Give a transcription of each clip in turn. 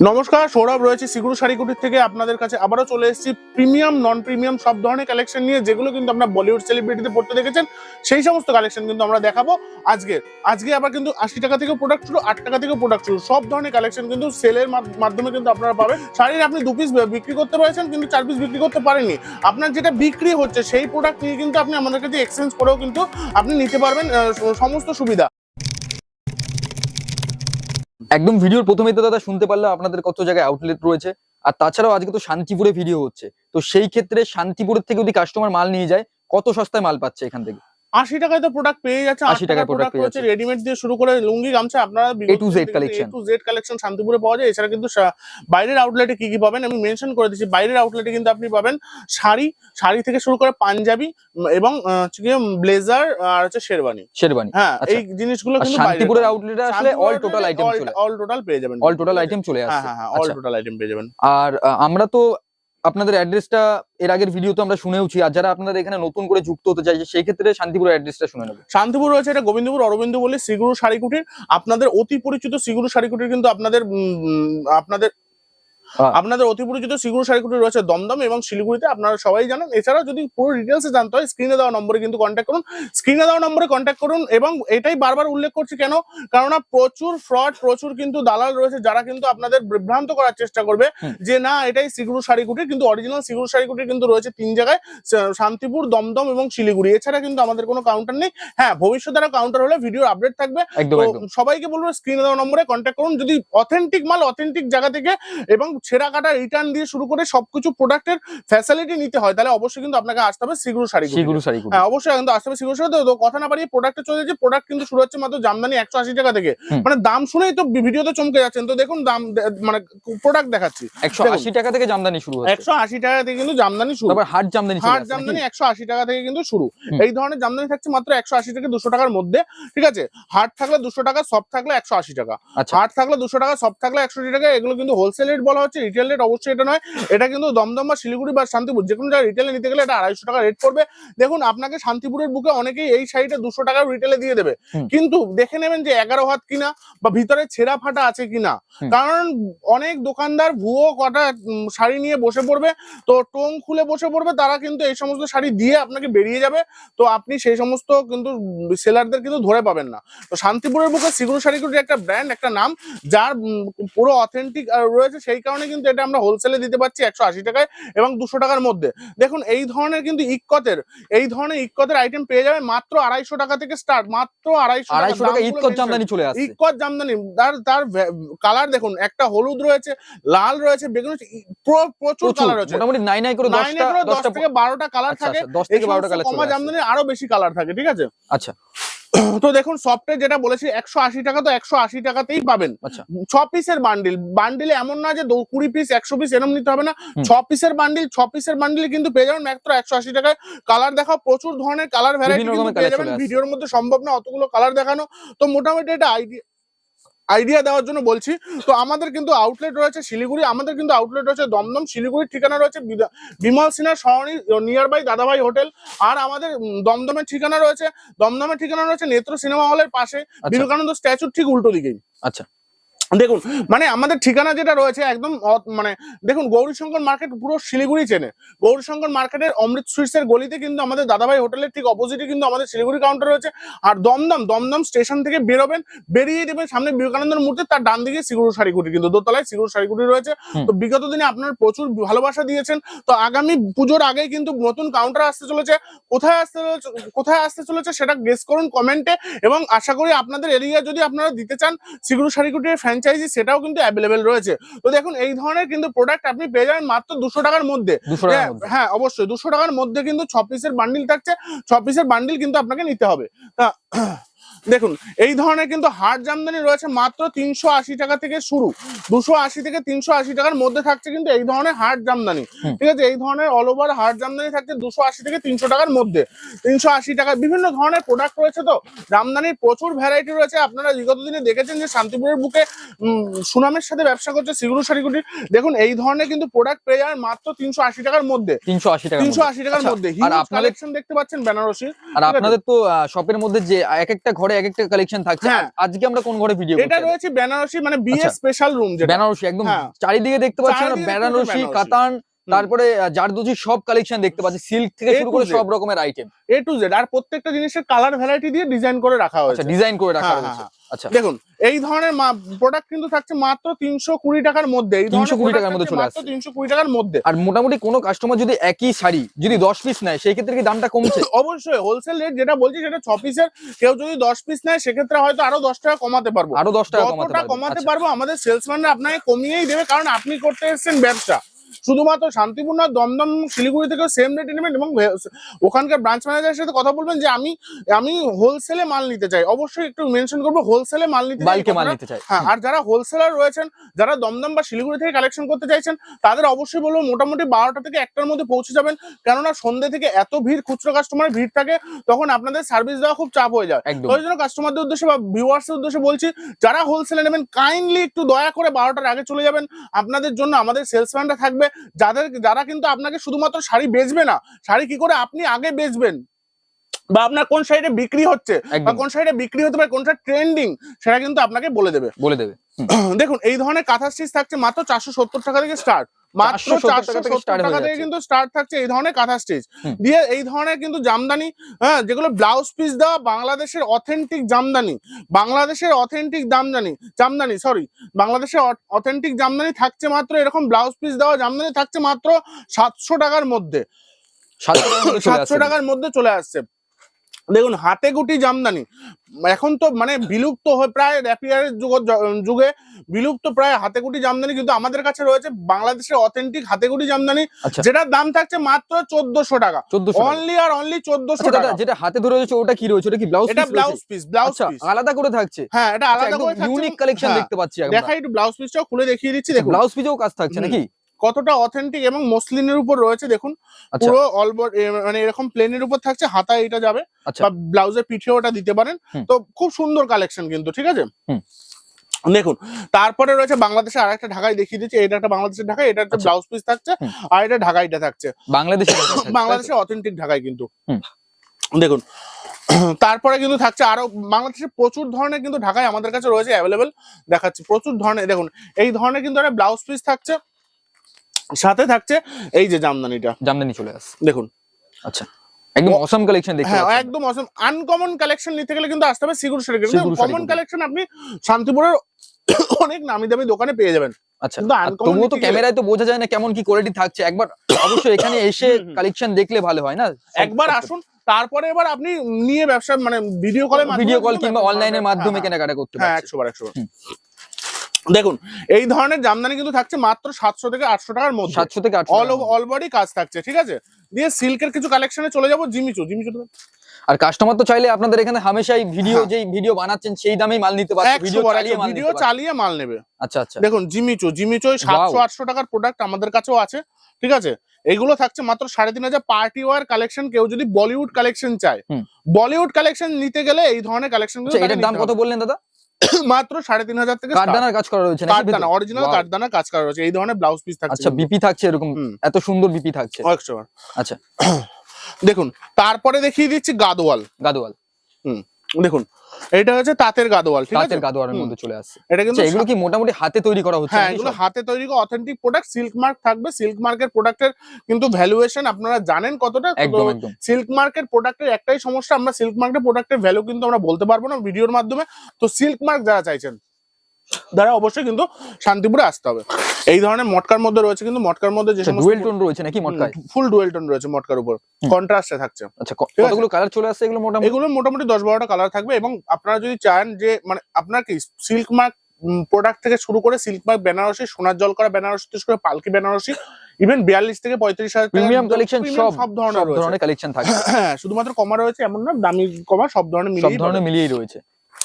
নমস্কার, সৌরভ রয়েছে সিগুরু শাড়িকুটির থেকে। আপনাদের কাছে আবারও চলে এসেছি প্রিমিয়াম নন প্রিমিয়াম সব ধরনের কালেকশন নিয়ে, যেগুলো কিন্তু আপনার বলিউড সেলিব্রিটিতে পড়তে দেখেছেন। সেই সমস্ত কালেকশন কিন্তু আমরা দেখাবো আজকে। আজকে আবার কিন্তু আশি টাকা থেকে প্রোডাক্ট শুরু, আট টাকা থেকে প্রোডাক্ট শুরু। সব ধরনের কালেকশন কিন্তু সেলের মাধ্যমে কিন্তু আপনারা পাবেন। শাড়ির আপনি দু পিস বিক্রি করতে পেরেছেন, কিন্তু চার পিস বিক্রি করতে পারেননি। আপনার যেটা বিক্রি হচ্ছে, সেই প্রোডাক্ট নিয়ে কিন্তু আপনি আমাদের কাছে এক্সচেঞ্জ করেও কিন্তু আপনি নিতে পারবেন সমস্ত সুবিধা। একদম ভিডিওর প্রথমেই তো দাদা শুনতে পারলাম আপনাদের কত জায়গায় আউটলেট রয়েছে। আর তাছাড়াও আজকে তো শান্তিপুরে ভিডিও হচ্ছে। তো সেই ক্ষেত্রে শান্তিপুরের থেকে যদি কাস্টমার মাল নিয়ে যায়, কত সস্তায় মাল পাচ্ছে এখান থেকে? আশি টাকায় তো প্রোডাক্ট পেয়ে যাচ্ছে আশি টাকায় প্রোডাক্ট হচ্ছে রেডিমেড দিয়ে শুরু করে লুঙ্গি গামছা আপনারা A to Z collection। To Z collection শান্তিপুরে পাওয়া যায়। এছাড়া কিন্তু বাইরের আউটলেটে কি কি পাবেন? আমি মেনশন করে দিচ্ছি বাইরের আউটলেটে কিন্তু আপনি পাবেন শাড়ি শাড়ি থেকে শুরু করে পাঞ্জাবি এবং হচ্ছে ব্লেজার আর হচ্ছে শেরওয়ানি। শেরবানি হ্যাঁ আচ্ছা। এই জিনিসগুলো কিন্তু শান্তিপুরের আউটলেটে আসলে অল টোটাল আইটেম চলে অল টোটাল পেয়ে যাবেন। অল টোটাল আইটেম চলে হ্যাঁ আসছে হ্যাঁ হ্যাঁ অল। টোটাল আইটেম পেয়ে যাবেন। আর আমরা তো আপনাদের অ্যাড্রেসটা এর আগের ভিডিও তো আমরা শুনেওছি, আর যারা আপনারা এখানে নতুন করে যুক্ত হতে চাইছে সেই ক্ষেত্রে শান্তিপুরের অ্যাড্রেসটা শুনে নেবেন শান্তিপুর রয়েছে এটা গোবিন্দপুর অরবিন্দ বলে শ্রীগুরু শাড়িকুটির আপনাদের অতি পরিচিত শ্রীগুরু শাড়িকুটির কিন্তু আপনাদের আপনাদের। আপনাদের অতি পরিচিত সিগুরু শাড়িকুটি রয়েছে দমদম এবং শিলিগুড়িতে আপনারা সবাই জানেন। এছাড়াও যদি পুরো ডিটেলসে জানতে হয় স্ক্রিনে দেওয়া নম্বরে কিন্তু কন্ট্যাক্ট করুন। স্ক্রিনে দেওয়া নম্বরে কন্ট্যাক্ট করুন এবং এটাই বারবার উল্লেখ করছি কেন? কেননা প্রচুর ফ্রড প্রচুর কিন্তু দালাল রয়েছে যারা কিন্তু আপনাদের বিভ্রান্ত করার চেষ্টা করবে যে না এটাই সিগুরু শাড়িকুটি কিন্তু অরিজিনাল সিগুরু শাড়িকুটি কিন্তু রয়েছে তিন জায়গায় শান্তিপুর দমদম এবং শিলিগুড়ি। এছাড়া কিন্তু আমাদের কোনো কাউন্টার নেই। হ্যাঁ ভবিষ্যতে আরও কাউন্টার হলে ভিডিওর আপডেট থাকবে। সবাইকে বলব স্ক্রিনে দেওয়া নম্বরে কন্ট্যাক্ট করুন। যদি অথেন্টিক মাল অথেন্টিক জায়গা থেকে এবং ছেঁড়া কাটা রিটার্ন দিয়ে শুরু করে সবকিছু প্রোডাক্টের ফ্যাসিলিটি নিতে হয়। তাহলে অবশ্যই কিন্তু আপনাকে আসতে হবে সিগুরু শাড়ি শিগুরু শাড়িকুটি হ্যাঁ অবশ্যই কিন্তু আসতে হবে সিগুরু শাড়ি। তো কথা না বাড়িয়ে প্রোডাক্টে চলে যাচ্ছে। প্রোডাক্ট কিন্তু শুরু হচ্ছে মাত্র জামদানি একশো আশি টাকা থেকে। মানে দাম শুনেই তো ভিডিওতে চমকে যাচ্ছেন। তো দেখুন দাম মানে প্রোডাক্ট দেখাচ্ছি। একশো আশি টাকা থেকে জামদানি শুরু হচ্ছে। একশো আশি টাকা থেকে কিন্তু জামদানি শুরু। হাট জামদানি হাট জামদানি একশো আশি টাকা থেকে কিন্তু শুরু। এই ধরনের জামদানি থাকছে মাত্র একশো আশি থেকে দুশো টাকার মধ্যে। ঠিক আছে? হাট থাকলে দুশো টাকা সব থাকলে একশো আশি টাকা। আচ্ছা। হাট থাকলে দুশো টাকা সব থাকলে একশো আশি টাকা। এগুলো কিন্তু হোলসেল রেট বলা হচ্ছে। রিটেল রেট অবশ্যই এটা নয়। এটা কিন্তু দমদম বা শিলিগুড়ি বা শান্তিপুর যে কোনো জায়গায় রিটেলে নিতে গেলে এটা আড়াইশো টাকা রেট পড়বে। দেখুন আপনাকে শান্তিপুরের বুকে অনেকেই এই শাড়িটা দুশো টাকা রিটেলে দিয়ে দেবে। কিন্তু দেখে নেবেন যে এগারো হাত কিনা বা ভিতরে ছেঁড়া ফাটা আছে কিনা। কারণ অনেক দোকানদার ভুয়ো কটা শাড়ি নিয়ে বসে পড়বে। তো টোং খুলে বসে পড়বে তারা কিন্তু এই সমস্ত শাড়ি দিয়ে আপনাকে বেরিয়ে যাবে। তো আপনি সেই সমস্ত কিন্তু সেলারদের কিন্তু ধরে পাবেন না। তো শান্তিপুরের বুকে সিগুরু শাড়িগুলির একটা ব্র্যান্ড একটা নাম যার পুরো অথেন্টিক রয়েছে সেই কারণে কিন্তু এটা আমরা হোলসেলে দিতে পারছি একশো আশি টাকায় এবং দুশো টাকার মধ্যে। দেখুন এই ধরনের কিন্তু ইক্কতের এই ধরনের ইক্কতের আইটেম পেয়ে যাবে মাত্র আড়াইশো টাকা থেকে স্টার্ট মাত্র আড়াইশো আড়াইশো টাকা দামগুলো জামদানি চলে আসছে। ইক্কত জামদানি তার তার কালার দেখুন একটা হলুদ রয়েছে লাল রয়েছে বেগুন প্রচুর কালার রয়েছে। মোটামুটি নাই নাই করে দশ থেকে বারোটা কালার আচ্ছা থাকে। আচ্ছা দশ থেকে বারোটা কালার কমা চলে আরও বেশি কালার থাকে ঠিক আছে? আচ্ছা। তো দেখুন সফটওয়্যার যেটা বলেছি একশো আশি টাকা তো একশো আশি টাকাতেই পাবেন। আচ্ছা। ছ পিসের বান্ডিল বান্ডিলে এমন না যে কুড়ি পিস একশো পিস এরম নিতে হবে না। ছ পিসের বান্ডিল ছ পিসের বান্ডিল কিন্তু পেয়ে যাবেন মাত্র একশো আশি টাকায়। কালার দেখাও প্রচুর ধরনের কালার ভ্যারাইটি পেয়ে যাবেন। ভিডিওর মধ্যে সম্ভব না অতগুলো কালার দেখানো। তো মোটামুটি এটা আইডিয়া আইডিয়া দেওয়ার জন্য বলছি। তো আমাদের কিন্তু আউটলেট রয়েছে শিলিগুড়ি আমাদের কিন্তু আউটলেট রয়েছে দমদম শিলিগুড়ির ঠিকানা রয়েছে Bimal Sinha Sarani near by Dadabhai hotel আর আমাদের দমদমের ঠিকানা রয়েছে দমদমের ঠিকানা রয়েছে নেত্র সিনেমা হলের পাশে আচ্ছা। বিবেকানন্দ স্ট্যাচুর ঠিক উল্টো দিকেই। আচ্ছা। দেখুন মানে আমাদের ঠিকানা যেটা রয়েছে একদম মানে দেখুন গৌরীশঙ্কর মার্কেট পুরো শিলিগুড়ি চেনে। গৌরীশঙ্কর মার্কেটের অমৃত সুইটসের গলিতে কিন্তু আমাদের দাদাভাই হোটেলের ঠিক অপোজিটে কিন্তু আমাদের শিলিগুড়ি কাউন্টার রয়েছে। আর দমদম দমদম স্টেশন থেকে বেরোবেন বেরিয়ে দেবেন সামনে বিবেকানন্দের মূর্তি তার ডান দিকে সিগুরু শাড়িকুটি কিন্তু দোতলায় সিগুরু শাড়িকুটি রয়েছে। তো বিগত দিনে আপনার প্রচুর ভালোবাসা দিয়েছেন। তো আগামী পুজোর আগে কিন্তু নতুন কাউন্টার আসতে চলেছে। কোথায় আসতে চলেছে- কোথায় আসতে চলেছে সেটা গেস করুন কমেন্টে এবং আশা করি আপনাদের এরিয়া যদি আপনারা দিতে চান সিগুরু শাড়িকুটির ফ্র্যাঞ্চাইজি সেটাও কিন্তু অ্যাভেলেবেল রয়েছে। তো দেখুন এই ধরনের কিন্তু প্রোডাক্ট আপনি পেয়ে যাবেন মাত্র দুশো টাকার মধ্যে। হ্যাঁ, মধ্যে। হ্যাঁ অবশ্যই। দুশো টাকার মধ্যে কিন্তু ছ পিসের বান্ডিল থাকছে। ছ পিসের বান্ডিল কিন্তু আপনাকে নিতে হবে। তা, দেখুন এই ধরনের কিন্তু হাট জামদানি রয়েছে মাত্র তিনশো আশি টাকা থেকে শুরু। দুশো থেকে তিনশো আশি টাকার মধ্যে থাকছে কিন্তু এই ধরনের হাট জামদানি। ঠিক আছে এই ধরনের অল ওভার হাট জামদানি থাকছে দুশো থেকে তিনশো টাকার মধ্যে। তিনশো আশি টাকা বিভিন্ন ধরনের প্রোডাক্ট রয়েছে তো। জামদানির প্রচুর ভ্যারাইটি রয়েছে। আপনারা বিগত দিনে দেখেছেন যে শান্তিপুরের বুকে সুনামের সাথে ব্যবসা করছে সিগুরু শাড়িগুটি দেখুন এই ধরনের কিন্তু প্রোডাক্ট পেয়ে যাবেন মাত্র তিনশো আশি টাকার মধ্যে। তিনশো আশি টাকা তিনশো আশি টাকার আচ্ছা, মধ্যে। হিউজ কালেকশন দেখতে পাচ্ছেন বেনারসি আর আপনাদের তো শপের মধ্যে যে এক একটা ঘরে এক একটা কালেকশন থাকছে হ্যাঁ। আজকে আমরা কোন ঘরে ভিডিও এটা রয়েছে বেনারসি মানে বিয়ে। স্পেশাল রুম যেটা বেনারসি একদম হ্যাঁ। চারিদিকে দেখতে পাচ্ছি বেনারসি। কাতান তারপরে জারদোজি সব কালেকশন দেখতে পাচ্ছি। সিল্ক থেকে শুরু করে সব রকমের আইটেম এ টু জেড আর প্রত্যেকটা জিনিসের কালার ভ্যারাইটি দিয়ে ডিজাইন করে রাখা আচ্ছা হয়েছে ডিজাইন করে রাখা হ্যাঁ, রয়েছে হ্যাঁ, আচ্ছা। দেখুন এই ধরনের প্রোডাক্ট কিন্তু থাকছে মাত্র তিনশো কুড়ি টাকার মধ্যে। এই 320 টাকার মধ্যে চলে আসছে। তিনশো কুড়ি টাকার মধ্যে। আর মোটামুটি কোনো কাস্টমার যদি একই শাড়ি যদি দশ পিস নেয় সেই ক্ষেত্রে কি দামটা কমছে? অবশ্যই হোলসেল রেট যেটা বলছি সেটা ছ পিসের কেউ যদি দশ পিস নেয় সেক্ষেত্রে হয়তো আরও দশ টাকা কমাতে পারব। আরও দশ টাকা কমাতে কমাতে আচ্ছা। পারব আমাদের সেলসম্যানরা আপনাকে কমিয়েই দেবে কারণ আপনি করতে এসেছেন ব্যবসা। শুধুমাত্র শান্তিপূর্ণ দমদম শিলিগুড়ি থেকে সেম রেটে নেবেন এবং ওখানকার ব্রাঞ্চ ম্যানেজারের সাথে কথা বলবেন যে আমি আমি হোলসেলে মাল নিতে চাই। অবশ্যই একটু মেনশন করব হোলসেলে মাল নিতে চাই, মাল নিতে চাই। হ্যাঁ আর যারা হোলসেলার রয়েছেন যারা দমদম বা শিলিগুড়ি থেকে কালেকশন করতে চাইছেন তাদের অবশ্যই বলব মোটামুটি বারোটা থেকে একটার মধ্যে পৌঁছে যাবেন। কেননা সন্ধ্যে থেকে এত ভিড় খুচরো কাস্টমার ভিড় থাকে তখন আপনাদের সার্ভিস দেওয়া খুব চাপ হয়ে যায়। ওই জন্য কাস্টমারদের উদ্দেশ্যে বা ভিউয়ার্সের উদ্দেশ্যে বলছি যারা হোলসেলে নেবেন কাইন্ডলি একটু দয়া করে বারোটার আগে চলে যাবেন। আপনাদের জন্য আমাদের সেলসম্যানরা থাকবে। যাদের যারা কিন্তু আপনাকে শুধুমাত্র শাড়ি বেচবে না শাড়ি কি করে আপনি আগে বেচবেন? বা আপনার কোন সাইডে বিক্রি হচ্ছে বা কোন সাইডে বিক্রি হতে পারে কোনটা ট্রেন্ডিং সেটা কিন্তু আপনাকে বলে দেবে। বলে দেবে। দেখুন এই ধরনের কাঁথা স্টিচ থাকছে মাত্র চারশো সত্তর টাকা থেকে স্টার্ট। মাত্র চারশো সত্তর টাকা থেকে কিন্তু স্টার্ট থাকছে এই ধরনের কাঁথা স্টিচ দিয়ে এই ধরনের কিন্তু জামদানি হ্যাঁ যেগুলো ব্লাউজ পিস দেওয়া বাংলাদেশের অথেন্টিক জামদানি বাংলাদেশের অথেন্টিক জামদানি জামদানি সরি বাংলাদেশের অথেন্টিক জামদানি থাকছে মাত্র এরকম ব্লাউজ পিস দেওয়া জামদানি থাকছে মাত্র সাতশো টাকার মধ্যে। সাতশো টাকার মধ্যে চলে আসছে টাকার মধ্যে চলে আসছে দেখুন হাতে গুটি জামদানি। এখন তো মানে বিলুপ্ত হয়ে প্রায় র্যাপিয়ারের যুগে বিলুপ্ত প্রায় হাতে গুটি জামদানি কিন্তু আমাদের কাছে রয়েছে। বাংলাদেশের অথেন্টিক হাতে গুটি জামদানি আচ্ছা। যেটার দাম থাকছে মাত্র চোদ্দশো টাকা। চোদ্দশো অনলি আর অনলি চোদ্দশো আচ্ছা টাকা। যেটা হাতে ধরে রয়েছে ওটা কি রয়েছে? ওটা কি ব্লাউজ এটা ব্লাউজ পিস ব্লাউজ আচ্ছা পিস আলাদা করে থাকছে। হ্যাঁ এটা আলাদা করে ইউনিক কালেকশন দেখতে পাচ্ছি দেখাই একটু ব্লাউজ পিসটাও খুলে দেখিয়ে দিচ্ছি দেখুন। ব্লাউজ পিসেও কাজ থাকছে নাকি? কতটা অথেন্টিক এবং মসলিনের উপর রয়েছে দেখুন আচ্ছা। পুরো অলবর মানে এরকম প্লেনের উপর থাকছে হাতায় এটা যাবে আচ্ছা। বা ব্লাউজের পিঠে ওটা দিতে পারেন। তো খুব সুন্দর কালেকশন কিন্তু ঠিক আছে? দেখুন তারপরে রয়েছে বাংলাদেশে আরেকটা ঢাকায় দেখিয়ে দিচ্ছে এটা একটা বাংলাদেশের ঢাকায় এটা একটা আচ্ছা। ব্লাউজ পিস থাকছে আর এটা ঢাকাইটা থাকছে। বাংলাদেশে বাংলাদেশের অথেন্টিক ঢাকায় কিন্তু। দেখুন তারপরে কিন্তু থাকছে আরও বাংলাদেশে প্রচুর ধরনের কিন্তু ঢাকায় আমাদের কাছে রয়েছে অ্যাভেলেবেল দেখাচ্ছি প্রচুর ধরনের দেখুন এই ধরনের কিন্তু একটা ব্লাউজ পিস থাকছে। সাথে থাকছে এই যে জামদানিটা। জামদানি চলে আসছে। দেখুন। আচ্ছা একদম অসম কালেকশন দেখতে হ্যাঁ একদম অসম আনকমন কালেকশন নিতে গেলে কিন্তু আসতে হবে সিগুর শাড়ি কমন কালেকশন আপনি শান্তিপুরের অনেক নামি দামি দোকানে পেয়ে যাবেন। আচ্ছা তবুও তো ক্যামেরায় তো বোঝা যায় না কেমন কি কোয়ালিটি থাকছে। একবার অবশ্যই এখানে এসে। কালেকশন দেখলে ভালো হয় না? একবার আসুন তারপরে এবার আপনি নিয়ে ব্যবসা মানে ভিডিও কলে ভিডিও কল কিংবা অনলাইনের মাধ্যমে কেনাকাটা করতে হ্যাঁ পারছে। একশো বার একশো বার হুম। দেখুন এই ধরনের জামদানি কিন্তু থাকছে মাত্র সাতশো থেকে আটশো টাকার মধ্যে। সাতশো থেকে আটশো অল অল বডি কাজ থাকছে ঠিক আছে? দিয়ে সিল্কের কিছু কালেকশনে চলে যাব জিমিচু জিমিচু আর কাস্টমার তো চাইলে আপনাদের এখানে হামেশাই ভিডিও হ্যাঁ। যেই ভিডিও বানাচ্ছেন সেই দামেই মাল নিতে একশো ভিডিও চালিয়ে ভিডিও চালিয়ে মাল নেবে। আচ্ছা আচ্ছা। দেখুন জিমিচু জিমিচু সাতশো আটশো টাকার প্রোডাক্ট আমাদের কাছেও আছে ঠিক আছে? এগুলো থাকছে মাত্র সাড়ে তিন হাজার পার্টি ওয়ার কালেকশন কেউ যদি বলিউড কালেকশন চায়। বলিউড কালেকশন নিতে গেলে এই ধরনের কালেকশন আচ্ছা এটার দাম কত বললেন দাদা? মাত্র সাড়ে তিন হাজার থেকে কাঠদানার কাজ করা রয়েছে কাঠদানা অরিজিনাল. কাজ করা রয়েছে। এই ধরনের ব্লাউজ পিস থাকছে আচ্ছা বিপি থাকছে এরকম। এত সুন্দর বিপি থাকছে। আচ্ছা। দেখুন তারপরে দেখিয়ে দিচ্ছি গাদোয়াল। গাদোয়াল। দেখুন এটা হচ্ছে তাঁতের গাদোয়াল ঠিক আছে? তাঁতের গাদোয়ালের মধ্যে চলে আসছে। এটা কিন্তু আচ্ছা এগুলো কি মোটামুটি হাতে তৈরি করা হচ্ছে হ্যাঁ এগুলো হাতে তৈরি অথেন্টিক প্রোডাক্ট সিল্ক মার্ক থাকবে। সিল্ক মার্কের প্রোডাক্টের কিন্তু ভ্যালুয়েশন আপনারা জানেন কতটা? একদম একদম। সিল্ক মার্কের প্রোডাক্টের একটাই সমস্যা আমরা সিল্ক মার্কের প্রোডাক্টের ভ্যালু কিন্তু আমরা বলতে পারব না ভিডিওর মাধ্যমে। তো সিল্ক মার্ক যারা চাইছেন তারা অবশ্যই কিন্তু শান্তিপুরে আসতে হবে। এই ধরনের মটকার মধ্যে রয়েছে কিন্তু মটকার মধ্যে যে ডুয়েল টোন রয়েছে নাকি মটকায়? ফুল ডুয়েল টোন রয়েছে মটকার উপর। কন্ট্রাস্টে থাকছে। আচ্ছা। কতগুলো কালার চলে আসছে এগুলো মোটামুটি? এগুলো মোটামুটি দশ বারোটা কালার থাকবে এবং আপনারা যদি চান যে মানে আপনার কি সিল্ক মার্ক প্রোডাক্ট থেকে শুরু করে সিল্ক মার্ক বেনারসি সোনার জল করা বেনারসি থেকে করে পালকি বেনারসি ইভেন বিয়াল্লিশ থেকে পঁয়ত্রিশ হাজার প্রিমিয়াম কালেকশন সব সব ধরনের কালেকশন থাকে। হ্যাঁ শুধুমাত্র কমা রয়েছে এমন না দামি কমা সব ধরনের মিলিয়ে ধরনের মিলিয়েই রয়েছে।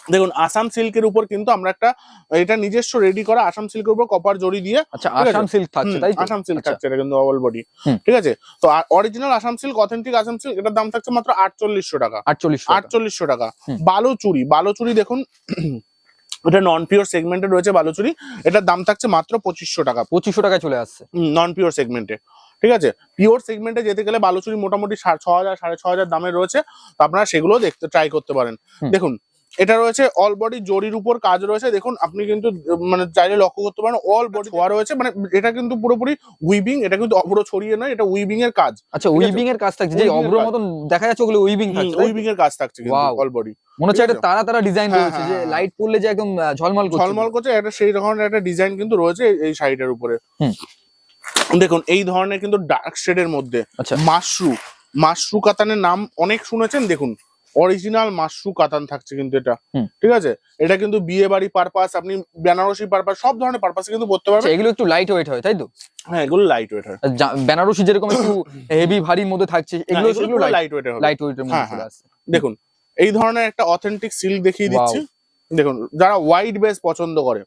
দেখুন আসাম সিল্কের উপর কিন্তু আমরা একটা এটা নিজস্ব রেডি করা আসাম সিল্কের উপর কপার জড়ি দিয়ে আচ্ছা আসাম সিল্ক থাকছে তাই আসাম সিল্ক আচ্ছা। থাকছে এটা কিন্তু অল বডি ঠিক আছে? তো original Assam silk authentic Assam silk এটার দাম থাকছে মাত্র আটচল্লিশশো টাকা। আটচল্লিশ আটচল্লিশশো টাকা। হুম। বালুচুরি বালুচুরি দেখুন এটা নন পিওর সেগমেন্টে রয়েছে বালুচুরি এটার দাম থাকছে মাত্র পঁচিশশো টাকা। পঁচিশশো টাকায় চলে আসছে। নন পিওর সেগমেন্টে ঠিক আছে? পিওর সেগমেন্টে যেতে গেলে বালুচুরি মোটামুটি ছ হাজার সাড়ে ছ হাজার দামে রয়েছে তো আপনারা সেগুলো দেখতে ট্রাই করতে পারেন। দেখুন এটা রয়েছে অল বডি জরির উপর কাজ রয়েছে। দেখুন আপনি কিন্তু মানে চাইলে লক্ষ্য করতে পারেন অল বডি ছোঁয়া রয়েছে। মানে এটা কিন্তু পুরোপুরি উইভিং এটা কিন্তু অপর ছড়িয়ে নয় এটা উইভিং এর কাজ। আচ্ছা। উইভিং এর কাজ থাকছে। যে কাজ। মতন দেখা যাচ্ছে ওগুলো উইভিং থাকছে? উইভিং এর কাজ থাকছে কিন্তু অল বডি মনে হচ্ছে একটা তারা তারা ডিজাইন হ্যাঁ, রয়েছে হ্যাঁ, যে হ্যাঁ। লাইট পড়লে যে একদম ঝলমল করছে। ঝলমল করছে একটা সেই ধরনের একটা ডিজাইন কিন্তু রয়েছে এই- এই শাড়িটার উপরে। দেখুন এই ধরনের কিন্তু ডার্ক শেডের মধ্যে আচ্ছা। মাশরু মাশরু কাতানের নাম অনেক শুনেছেন দেখুন। অরিজিনাল মাশরু কাতান থাকছে কিন্তু এটা। ঠিক আছে? এটা কিন্তু বিয়ে বাড়ি পারপাস আপনি বেনারসি পারপাস সব ধরনের পারপাসে কিন্তু পড়তে আচ্ছা, পারবেন এগুলো একটু লাইট ওয়েট হয় তাই তো? হ্যাঁ এগুলো লাইট ওয়েট হয় বেনারসি যেরকম একটু হেভি ভারীর মধ্যে থাকছে এগুলো এগুলো লাইট লাইট ওয়েটের হবে। লাইট ওয়েটের মধ্যে হ্যাঁ, হ্যাঁ। দেখুন এই ধরনের একটা অথেন্টিক সিল্ক দেখিয়ে. দিচ্ছি। দেখুন যারা হোয়াইট বেস পছন্দ করে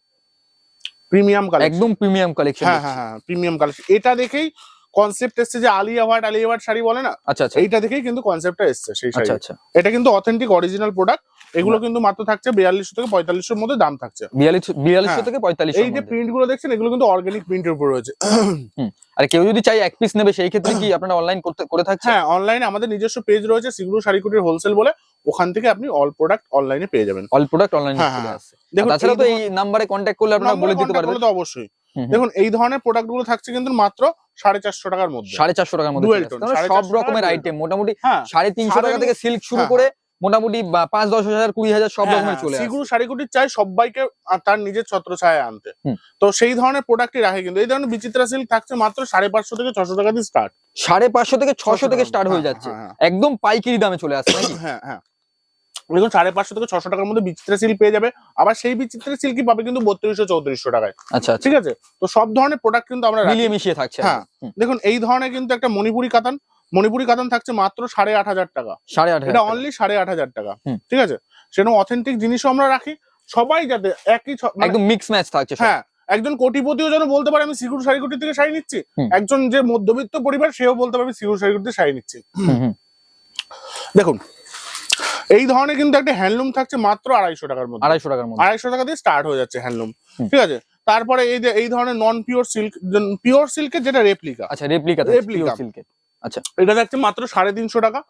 প্রিমিয়াম কালেকশন একদম প্রিমিয়াম কালেকশন হ্যাঁ হ্যাঁ হ্যাঁ প্রিমিয়াম কালেকশন এটা দেখেই কনসেপ্ট এসছে যে আলিয়া ভাট আলিয়া ভাট শাড়ি বলে না? আচ্ছা আচ্ছা। এইটা দেখেই কিন্তু কনসেপ্টটা এসছে সেই শাড়ি আচ্ছা আচ্ছা। এটা কিন্তু অথেন্টিক অরিজিনাল প্রোডাক্ট এগুলো কিন্তু মাত্র থাকছে বিয়াল্লিশশো থেকে পঁয়তাল্লিশশোর মধ্যে দাম থাকছে। বিয়াল্লিশ বিয়াল্লিশশো হ্যাঁ। থেকে পঁয়তাল্লিশ এই যে প্রিন্টগুলো দেখছেন এগুলো কিন্তু অর্গানিক প্রিন্টের উপর রয়েছে। আর কেউ যদি চাই এক পিস নেবে সেই ক্ষেত্রে কি আপনারা অনলাইন করতে করে থাকছে? হ্যাঁ অনলাইনে আমাদের নিজস্ব পেজ রয়েছে সিগুরু শাড়িকুটির হোলসেল বলে। ওখান থেকে আপনি অল প্রোডাক্ট অনলাইনে পেয়ে যাবেন। অল প্রোডাক্ট অনলাইন হ্যাঁ, হ্যাঁ, দেখুন তাছাড়া তো এই নাম্বারে কন্ট্যাক্ট করলে আপনারা বলে দিতে পারবেন। তো অবশ্যই। দেখুন এই ধরনের প্রোডাক্টগুলো থাকছে কিন্তু মাত্র সাড়ে চারশো টাকার মধ্যে। সাড়ে চারশো টাকার মধ্যে সাড়ে সব রকমের আইটেম মোটামুটি হ্যাঁ সাড়ে তিনশো টাকা থেকে সিল্ক শুরু হ্যাঁ, করে মোটামুটি বা- পাঁচ দশ হাজার কুড়ি হাজার সব রকমের চলে আসে। সিগুরু শাড়িকুটির চাই সবাইকে তার নিজের ছত্র ছায় আনতে তো সেই ধরনের প্রোডাক্টই রাখে কিন্তু। এই ধরনের বিচিত্রা সিল্ক থাকছে মাত্র সাড়ে পাঁচশো থেকে ছশো টাকা দিয়ে স্টার্ট সাড়ে পাঁচশো থেকে ছশো থেকে স্টার্ট হয়ে যাচ্ছে। হ্যাঁ। একদম পাইকারি দামে চলে আসছে নাকি? হ্যাঁ হ্যাঁ। দেখুন সাড়ে পাঁচশো থেকে ছশো টাকার মধ্যে বিচিত্রা সিল্ক পেয়ে যাবে। আবার সেই বিচিত্রা সিল্কই পাবে কিন্তু বত্রিশশো চৌত্রিশশো টাকায়। আচ্ছা আচ্ছা। ঠিক আছে? তো সব ধরনের প্রোডাক্ট কিন্তু আমরা। মিলিয়ে মিশিয়ে থাকছে। হ্যাঁ। দেখুন এই ধরনের কিন্তু একটা মণিপুরি কাতান। মণিপুরি কাতান থাকছে মাত্র সাড়ে আট হাজার টাকা। সাড়ে আট এটা অনলি সাড়ে আট হাজার টাকা। ঠিক আছে? সেরকম অথেন্টিক জিনিসও আমরা রাখি। সবাই যাতে একই মানে- একদম মিক্স ম্যাচ থাকছে হ্যাঁ একজন কোটিপতিও যেন বলতে পারে আমি সিকিউর শাড়িকুটি থেকে শাড়ি নিচ্ছি। একজন যে মধ্যবিত্ত পরিবার সেও বলতে পারে পারবে সিকিউর থেকে শাড়ি নিচ্ছি। দেখুন এই ধরনের কিন্তু একটা হ্যান্ডলুম থাকছে মাত্র আড়াইশো টাকার মধ্যে। আড়াইশো টাকার মধ্যে। আড়াইশো টাকা দিয়ে স্টার্ট হয়ে যাচ্ছে হ্যান্ডলুম। ঠিক আছে? তারপরে এই যে এই ধরনের নন পিওর সিল্ক পিওর সিল্কের যেটা রেপ্লিকা আচ্ছা রেপ্লিকা Replica। আচ্ছা। এটা থাকছে মাত্র সাড়ে তিনশো টাকা।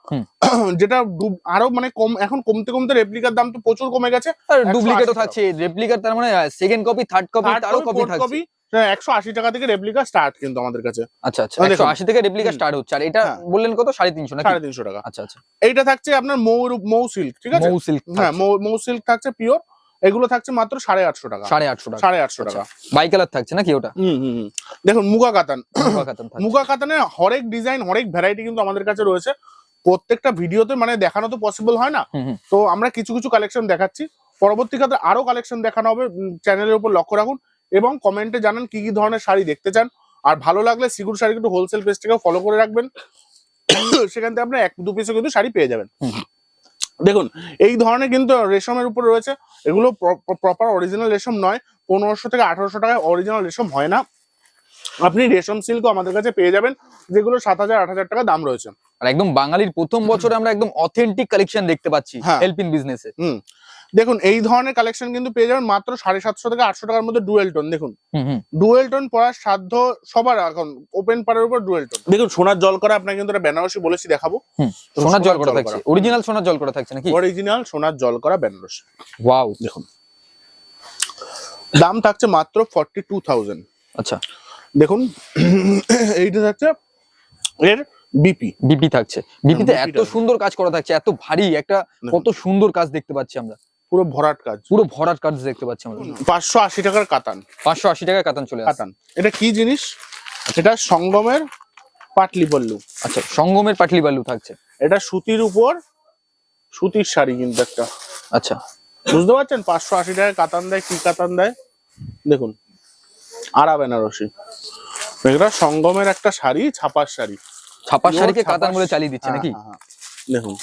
যেটা আরও মানে কম এখন কমতে কমতে রেপ্লিকার দাম তো প্রচুর কমে গেছে। আর 180 ডুপ্লিকেটও থাকছে। রেপ্লিকার তার মানে সেকেন্ড কপি থার্ড কপি তারও কপি থাকছে। একশো আশি টাকা থেকে রেপ্লিকা স্টার্ট কিন্তু আমাদের কাছে। আচ্ছা আচ্ছা দেখুন। একশো আশি থেকে রেপ্লিকা স্টার্ট হচ্ছে। আর এটা হ্যাঁ। বললেন কত? সাড়ে তিনশো সাড়ে তিনশো টাকা। আচ্ছা আচ্ছা। এইটা থাকছে আপনার মৌ মৌ সিল্ক ঠিক আছে? মৌ সিল্ক হ্যাঁ মৌ মৌ সিল্ক থাকছে পিওর এগুলো থাকছে মাত্র সাড়ে আটশো টাকা। সাড়ে আটশো টাকা। সাড়ে আটশো আচ্ছা। টাকা। বাই কালার থাকছে নাকি ওটা? হুম হুম হুম। দেখুন মুগা কাতান। মুগা কাতানের হরেক ডিজাইন হরেক ভ্যারাইটি কিন্তু আমাদের কাছে রয়েছে। প্রত্যেকটা ভিডিওতে মানে দেখানো তো পসিবল হয় না। তো আমরা কিছু কিছু কালেকশন দেখাচ্ছি। পরবর্তী ক্ষেত্রে আরও কালেকশন দেখানো হবে। চ্যানেলের উপর লক্ষ্য রাখুন। এবং কমেন্টে জানান কি কি ধরনের শাড়ি দেখতে চান। আর ভালো লাগলে সিগুর শাড়ি কিন্তু হোলসেল পেজটাকে ফলো করে রাখবেন। সেখান থেকে আপনার এক দু পিসে কিন্তু শাড়ি পেয়ে যাবেন। দেখুন এই ধরনের কিন্তু রেশমের উপর রয়েছে। এগুলো প্রপার অরিজিনাল রেশম নয়। পনেরোশো থেকে আঠারোশো টাকায় অরিজিনাল রেশম হয় না। আপনি রেশম সিল্কও আমাদের কাছে পেয়ে যাবেন যেগুলো সাত হাজার আট হাজার টাকা দাম রয়েছে। আর একদম বাঙালির প্রথম বছরে আমরা একদম অথেন্টিক কালেকশন দেখতে পাচ্ছি হ্যাঁ। হেল্প ইন বিজনেসে হুম। দেখুন এই ধরনের কালেকশন কিন্তু পেয়ে যাবেন মাত্র সাড়ে সাতশো থেকে আটশো টাকার মধ্যে ডুয়েল টোন দেখুন হুম হুম। ডুয়েল টোন পরার সাধ্য সবার এখন ওপেন পারের উপর ডুয়েল টোন দেখুন সোনার জল করা আপনাকে কিন্তু বেনারসি বলেছি দেখাবো। সোনার জল করা থাকছে। অরিজিনাল সোনার জল করা থাকছে নাকি? অরিজিনাল সোনার জল করা বেনারসি। ওয়াও দেখুন। দাম থাকছে মাত্র ফর্টি টু থাউজেন্ড আচ্ছা। দেখুন এইটা থাকছে এর বিপি বিপি থাকছে। বিপিতে এত সুন্দর কাজ করা থাকছে এত ভারী একটা কত সুন্দর কাজ দেখতে পাচ্ছি আমরা। পুরো ভরাট কাজ। পুরো ভরাট কাজ দেখতে পাচ্ছি আমরা। পাঁচশো আশি টাকার কাতান। পাঁচশো আশি টাকায় কাতান চলে কাতান। এটা কি জিনিস? এটা সঙ্গমের পাটলি পল্লু আচ্ছা সঙ্গমের পাটলি বালু থাকছে। এটা সুতির উপর সুতির শাড়ি কিন্তু একটা। আচ্ছা। বুঝতে পারছেন? পাঁচশো আশি টাকায় কাতান দেয় কি কাতান দেয়? দেখুন আরা বেনারসি। এটা সঙ্গমের একটা শাড়ি ছাপার শাড়ি। ছাপার শাড়িকে কাতান বলে চালিয়ে দিচ্ছে হ্যাঁ, নাকি? হ্যাঁ, হ্যাঁ। দেখুন।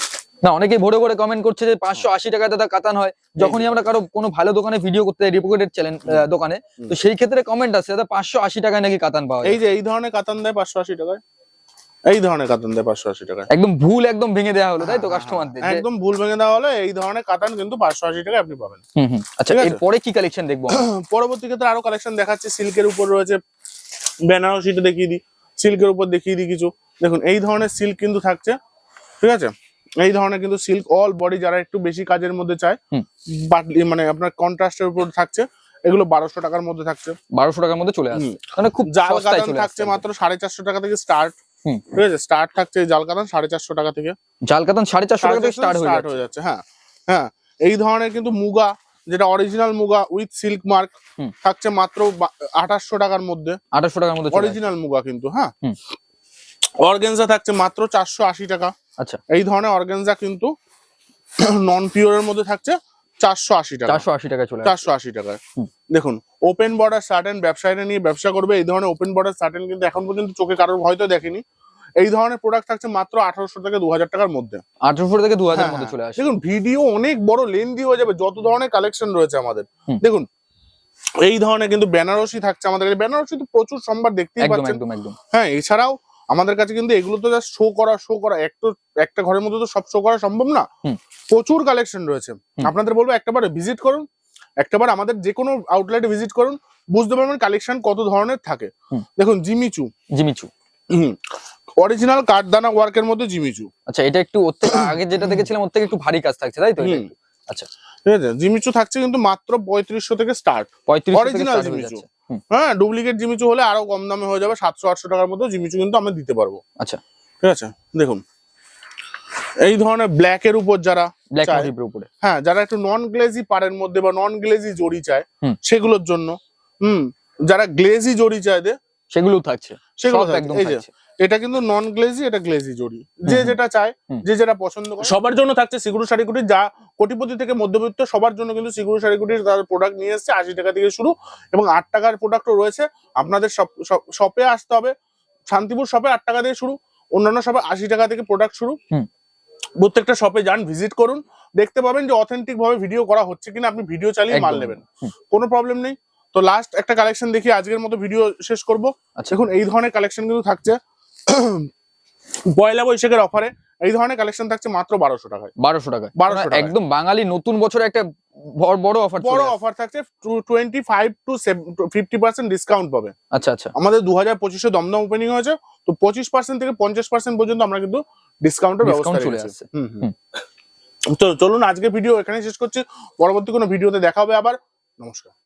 না অনেকেই ভরে ভরে কমেন্ট করছে যে পাঁচশো আশি টাকা দাদা কাতান হয়। যখনই আমরা কারও কোনো ভালো দোকানে ভিডিও করতে রিপোর্টেড চ্যানেল দোকানে তো সেই ক্ষেত্রে কমেন্ট আছে দাদা পাঁচশো আশি টাকায় নাকি কাতান পাওয়া এই যে এই ধরনের কাতান দেয় পাঁচশো আশি টাকায়? এই ধরনের কাতান দেয় পাঁচশো আশি টাকায়। একদম ভুল একদম ভেঙে দেওয়া হলো তাই তো কাস্টমারদের একদম ভুল ভেঙে দেওয়া হলে এই ধরনের কাতান কিন্তু পাঁচশো আশি টাকায় আপনি পাবেন। আচ্ছা। এরপরে কি কালেকশন দেখব? পরবর্তী ক্ষেত্রে আরও কালেকশন দেখাচ্ছে। সিল্কের উপর রয়েছে বেনারসিটা দেখিয়ে দিই। সিল্কের উপর দেখিয়ে দিই কিছু। দেখুন এই ধরনের সিল্ক কিন্তু থাকছে। ঠিক আছে? এই ধরনের কিন্তু সিল্ক অল বডি যারা একটু বেশি কাজের মধ্যে চায় হুম। বাট মানে আপনার কন্ট্রাস্টের উপর থাকছে এগুলো বারোশো টাকার মধ্যে থাকছে। বারোশো টাকার মধ্যে চলে আসছে। মানে খুব জাল কাতান থাকছে মাত্র সাড়ে চারশো টাকা থেকে স্টার্ট ঠিক আছে? স্টার্ট থাকছে জাল কাতান সাড়ে চারশো টাকা থেকে। জাল কাতান সাড়ে চারশো টাকা থেকে স্টার্ট হয়ে যাচ্ছে। হয়ে। হ্যাঁ এই ধরনের কিন্তু মুগা যেটা original muga with silk mark থাকছে মাত্র আঠাশশো টাকার মধ্যে। আঠাশশো টাকার মধ্যে অরিজিনাল মুগা কিন্তু হ্যাঁ। অর্গেনজা থাকছে মাত্র চারশো আশি টাকা। আচ্ছা। এই ধরনের অর্গেনজা কিন্তু নন পিওরের মধ্যে থাকছে চারশো আশি টাকা। চারশো আশি টাকায় চলে চারশো আশি টাকায়। দেখুন ওপেন বর্ডার সার্টেন ব্যবসায়ীরা নিয়ে ব্যবসা করবে এই ধরনের ওপেন বর্ডার সার্টেন কিন্তু এখন পর্যন্ত চোখে কারোর হয়তো দেখেনি। এই ধরনের প্রোডাক্ট থাকছে মাত্র আঠারোশো থেকে দু হাজার টাকার মধ্যে। আঠারোশো থেকে দু হাজার হ্যাঁ, মধ্যে হ্যাঁ। চলে আসে। দেখুন ভিডিও অনেক বড় লেন্দি হয়ে যাবে যত ধরনের কালেকশন রয়েছে আমাদের। দেখুন এই ধরনের কিন্তু বেনারসি থাকছে আমাদের। বেনারসি তো প্রচুর সম্ভার দেখতেই পাচ্ছেন। হ্যাঁ এছাড়াও আমাদের কাছে কিন্তু এগুলো তো জাস্ট শো করা শো করা। একটা একটা ঘরের মধ্যে তো সব শো করা সম্ভব না। প্রচুর কালেকশন রয়েছে। আপনাদের বলব একটাবার ভিজিট করুন। একটাবার আমাদের যে কোনো আউটলেটে ভিজিট করুন। বুঝতে পারবেন কালেকশন কত ধরনের থাকে। দেখুন জিমিচু। জিমিচু। অরিজিনাল কাঠদানা ওয়ার্কের মধ্যে জিমিচু। আচ্ছা এটা একটু ওর থেকে আগে যেটা দেখেছিলাম ওর থেকে একটু ভারী কাজ থাকছে তাই তো? আচ্ছা। ঠিক আছে জিমিচু থাকছে কিন্তু মাত্র পঁয়ত্রিশশো থেকে স্টার্ট পঁয়ত্রিশ Original জিমিচু। হ্যাঁ ডুপ্লিকেট জিমিচু হলে আরও কম দামে হয়ে যাবে সাতশো আটশো টাকার মতো জিমিচু কিন্তু আমরা দিতে পারব। আচ্ছা। ঠিক আছে? দেখুন। এই ধরনের ব্ল্যাক এর উপর যারা উপরে। হ্যাঁ যারা একটু নন গ্লেজি পাড়ের মধ্যে বা নন গ্লেজি জড়ি চায় সেগুলোর জন্য হুম যারা গ্লেজি জড়ি চায় দে সেগুলো থাকছে। সেগুলো একদম এটা কিন্তু নন গ্লেজি এটা গ্লেজি জড়ি যে। যেটা চায় যে যেটা পছন্দ করে। সবার জন্য থাকছে সিগুরু শাড়িকুটি যা কোটিপতি থেকে মধ্যবিত্ত সবার জন্য কিন্তু সিগুরু শাড়িকুটির তার প্রোডাক্ট নিয়ে এসেছে আশি টাকা থেকে শুরু। এবং আট টাকার প্রোডাক্টও রয়েছে। আপনাদের শপে আসতে হবে। শান্তিপুর শপে আট টাকা থেকে শুরু। অন্যান্য শপে আশি টাকা থেকে প্রোডাক্ট শুরু। প্রত্যেকটা শপে যান ভিজিট করুন। দেখতে পাবেন যে অথেন্টিক ভাবে ভিডিও করা হচ্ছে কিনা। আপনি ভিডিও চালিয়ে মাল নেবেন। কোনো প্রবলেম নেই। তো লাস্ট একটা কালেকশন দেখি আজকের মতো ভিডিও শেষ করব। আচ্ছা। দেখুন এই ধরনের কালেকশন কিন্তু থাকছে। পয়লা বৈশাখের অফারে এই ধরনের কালেকশন থাকছে মাত্র বারোশো টাকায়। বারোশো টাকা 1200 টাকায়। একদম বাঙালি নতুন বছরে একটা বড় বড় অফার বড় অফার থাকছে twenty five to fifty percent discount পাবে। আচ্ছা আচ্ছা। আমাদের দু হাজার পঁচিশে দমদম ওপেনিং হয়েছে তো পঁচিশ পার্সেন্ট থেকে পঞ্চাশ পার্সেন্ট পর্যন্ত আমরা কিন্তু ডিসকাউন্টের ব্যবস্থা চলে আসছে। তো চলুন আজকে ভিডিও এখানে শেষ করছি। পরবর্তী কোনো ভিডিওতে দেখা হবে আবার। নমস্কার।